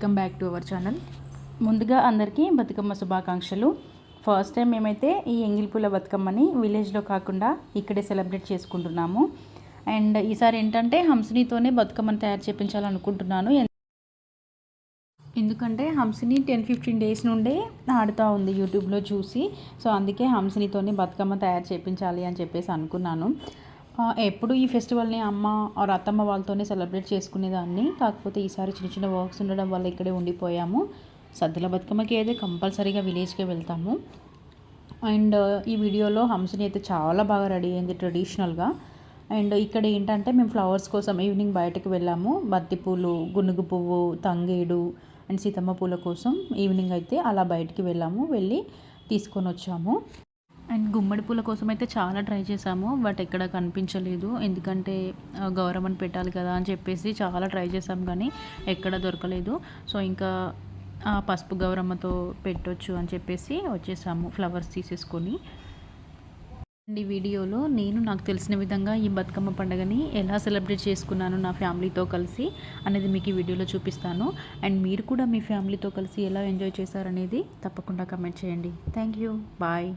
Welcome back to our channel ముందుగా అందరికీ బతుకమ్మ శుభాకాంక్షలు. ఫస్ట్ టైం మేమైతే ఈ ఎంగిల్పూల బతుకమ్మని విలేజ్లో కాకుండా ఇక్కడే సెలబ్రేట్ చేసుకుంటున్నాము. అండ్ ఈసారి ఏంటంటే హంసినీతోనే బతుకమ్మని తయారు చేయించాలనుకుంటున్నాను ఎందుకంటే హంసిని టెన్ ఫిఫ్టీన్ డేస్ నుండే ఆడుతూ ఉంది యూట్యూబ్లో చూసి. సో అందుకే హంసినితోనే బతుకమ్మ తయారు చేయించాలి అని చెప్పేసి అనుకున్నాను. ఎప్పుడు ఈ ఫెస్టివల్ని అమ్మ ఆర్ అత్తమ్మ వాళ్ళతోనే సెలబ్రేట్ చేసుకునేదాన్ని. కాకపోతే ఈసారి చిన్న చిన్న వర్క్స్ ఉండడం వల్ల ఇక్కడే ఉండిపోయాము. సద్దుల బతుకమ్మకి అయితే కంపల్సరీగా విలేజ్కే వెళ్తాము. అండ్ ఈ వీడియోలో హంసని అయితే చాలా బాగా రెడీ అయింది ట్రెడిషనల్గా. అండ్ ఇక్కడ ఏంటంటే మేము ఫ్లవర్స్ కోసం ఈవినింగ్ బయటకు వెళ్ళాము. బంతి పూలు గునుగు పువ్వు తంగేడు అండ్ సీతమ్మ పూల కోసం ఈవినింగ్ అయితే అలా బయటికి వెళ్ళాము. వెళ్ళి తీసుకొని వచ్చాము. అండ్ గుమ్మడి పూల కోసం అయితే చాలా ట్రై చేసాము బట్ ఎక్కడ కనిపించలేదు. ఎందుకంటే ఆ, గౌరమ్మని పెట్టాలి కదా అని చెప్పేసి చాలా ట్రై చేసాం కానీ ఎక్కడ దొరకలేదు. సో ఇంకా ఆ పసుపు గౌరమ్మతో పెట్టొచ్చు అని చెప్పేసి వచ్చేసాము ఫ్లవర్స్ తీసేసుకొని. అండ్ ఈ వీడియోలో నేను నాకు తెలిసిన విధంగా ఈ బతుకమ్మ పండుగని ఎలా సెలబ్రేట్ చేసుకున్నాను నా ఫ్యామిలీతో కలిసి అనేది మీకు ఈ వీడియోలో చూపిస్తాను. అండ్ మీరు కూడా మీ ఫ్యామిలీతో కలిసి ఎలా ఎంజాయ్ చేశారనేది తప్పకుండా కమెంట్ చేయండి. Thank you. బాయ్.